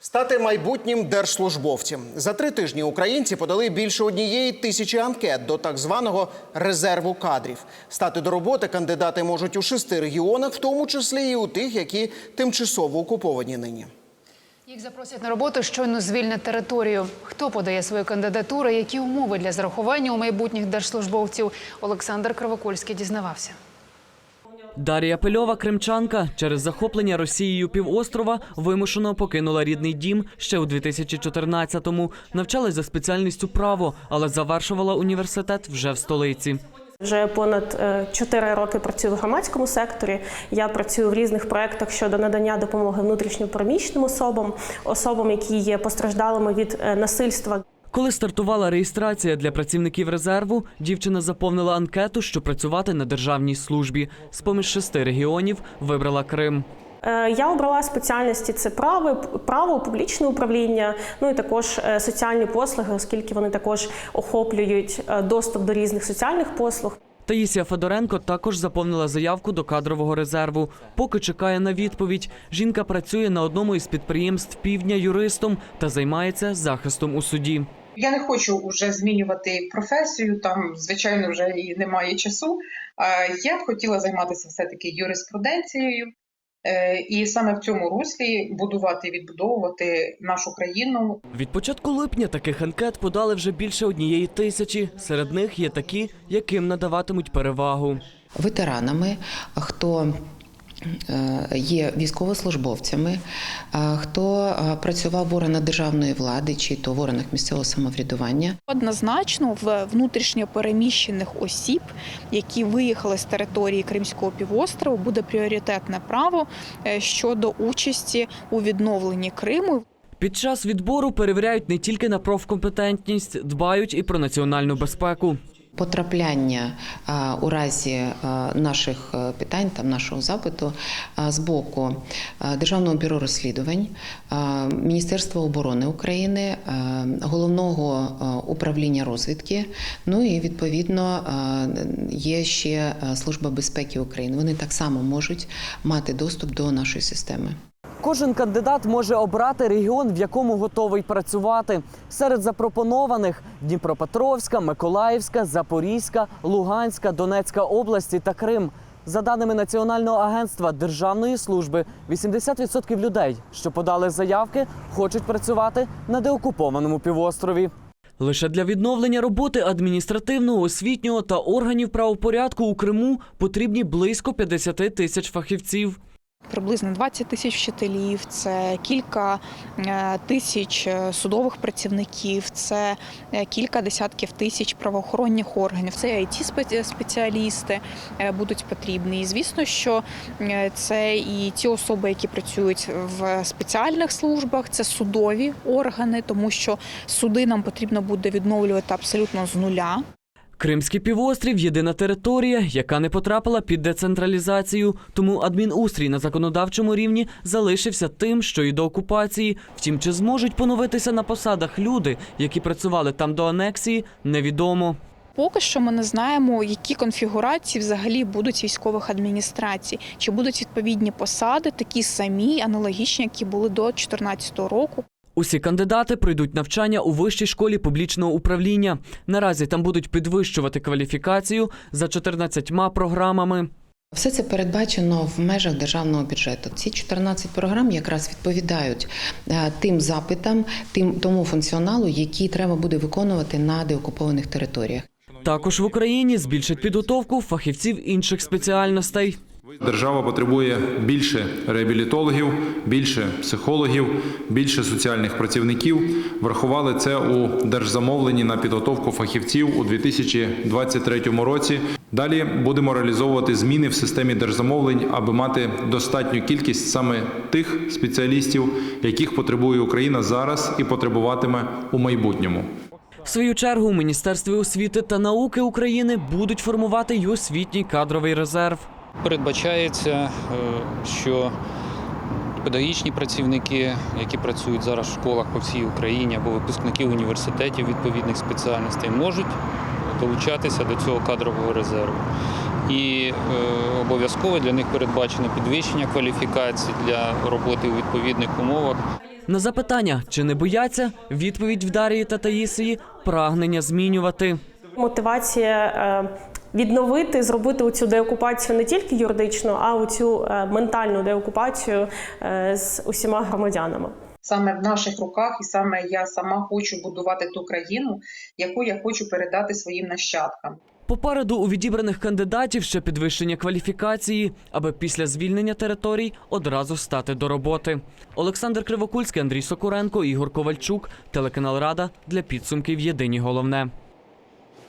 Стати майбутнім держслужбовцем за три тижні українці подали більше однієї тисячі анкет до так званого резерву кадрів. Стати до роботи кандидати можуть у шести регіонах, в тому числі і у тих, які тимчасово окуповані нині. Їх запросять на роботу, щойно звільнять територію. Хто подає свою кандидатуру? Які умови для зарахування у майбутніх держслужбовців? Олександр Кривокольський дізнавався. Дар'я Пельова, кримчанка, через захоплення Росією півострова вимушено покинула рідний дім ще у 2014-му. Навчалась за спеціальністю право, але завершувала університет вже в столиці. Вже понад 4 роки працюю в громадському секторі. Я працюю в різних проєктах щодо надання допомоги внутрішньопереміщеним особам, особам, які є постраждалими від е, насильства. Коли стартувала реєстрація для працівників резерву, дівчина заповнила анкету, що працювати на державній службі. З поміж шести регіонів вибрала Крим. Е, Я обрала спеціальності це право, право, публічне управління, ну і також е, соціальні послуги, оскільки вони також охоплюють е, доступ до різних соціальних послуг. Таїсія Федоренко також заповнила заявку до кадрового резерву. Поки чекає на відповідь. Жінка працює на одному із підприємств півдня юристом та займається захистом у суді. Я не хочу вже змінювати професію, там, звичайно, вже і немає часу. Я б хотіла займатися все-таки юриспруденцією, е, і саме в цьому руслі будувати, і відбудовувати нашу країну. Від початку липня таких анкет подали вже більше однієї тисячі. Серед них є такі, яким надаватимуть перевагу. ветеранами, хто е, є військовослужбовцями, е, хто е, працював в органах державної влади чи то в органах місцевого самоврядування. Однозначно в внутрішньо переміщених осіб, які виїхали з території Кримського півострову, буде пріоритетне право е, щодо участі у відновленні Криму. Під час відбору перевіряють не тільки на профкомпетентність, дбають і про національну безпеку. Потрапляння у разі наших е, питань, там нашого запиту з боку Державного бюро розслідувань, Міністерства оборони України, головного управління розвідки. Ну і відповідно є ще Служба безпеки України. Вони так само можуть мати доступ до нашої системи. Кожен кандидат може обрати регіон, в якому готовий працювати. Серед запропонованих Дніпропетровська, Миколаївська, Запорізька, Луганська, Донецька області та Крим. За даними Національного агентства Державної служби, 80% людей, що подали заявки, хочуть працювати на деокупованому півострові. Лише для відновлення роботи адміністративного, освітнього та органів правопорядку у Криму потрібні близько 50 тисяч фахівців. Приблизно 20 тисяч вчителів, це кілька е, тисяч е, судових працівників, це е, кілька десятків тисяч правоохоронних органів. Це it спеціалісти будуть потрібні. І звісно, що це і ті особи, які працюють в спеціальних службах, це судові органи, тому що суди нам потрібно буде відновлювати абсолютно з нуля. Кримський півострів єдина територія, яка не потрапила під децентралізацію, тому адмінустрій на законодавчому рівні залишився тим, що і до окупації. Втім, чи зможуть поновитися на посадах люди, які працювали там до анексії, невідомо. Поки що ми не знаємо, які конфігурації взагалі будуть військових адміністрацій, чи будуть відповідні посади, такі самі, аналогічні, які були до 2014 року. Усі кандидати пройдуть навчання у вищій школі публічного управління. Наразі там будуть підвищувати кваліфікацію за 14 програмами. Все це передбачено в межах державного бюджету. Ці 14 програм якраз відповідають е, тим запитам, тим тому функціоналу, який треба буде виконувати на деокупованих територіях. Також в Україні збільшать підготовку фахівців інших спеціальностей. Держава потребує більше реабілітологів, більше психологів, більше соціальних працівників. Врахували це у держзамовленні на підготовку фахівців у 2023 році. Далі будемо реалізовувати зміни в системі держзамовлень, аби мати достатню кількість саме тих спеціалістів, яких потребує Україна зараз і потребуватиме у майбутньому. В свою чергу у Міністерстві освіти та науки України будуть формувати й освітній кадровий резерв. Передбачається, е, що педагогічні працівники, які працюють зараз в школах по всій Україні, або випускники університетів відповідних спеціальностей, можуть долучатися до цього кадрового резерву. І е, обов'язково для них передбачено підвищення кваліфікацій для роботи у відповідних умовах. На запитання, чи не бояться, відповідь в Дарії та Таїсії прагнення змінювати. Мотивація е, відновити, зробити оцю деокупацію не тільки юридичну, а оцю е, ментальну деокупацію е, з усіма громадянами. Саме в наших руках, і саме я сама хочу будувати ту країну, яку я хочу передати своїм нащадкам. Попереду у відібраних кандидатів ще підвищення кваліфікації, аби після звільнення територій одразу стати до роботи. Олександр Кривокульський, Андрій Сокуренко, Ігор Ковальчук, телеканал Рада для підсумків Єдині головне.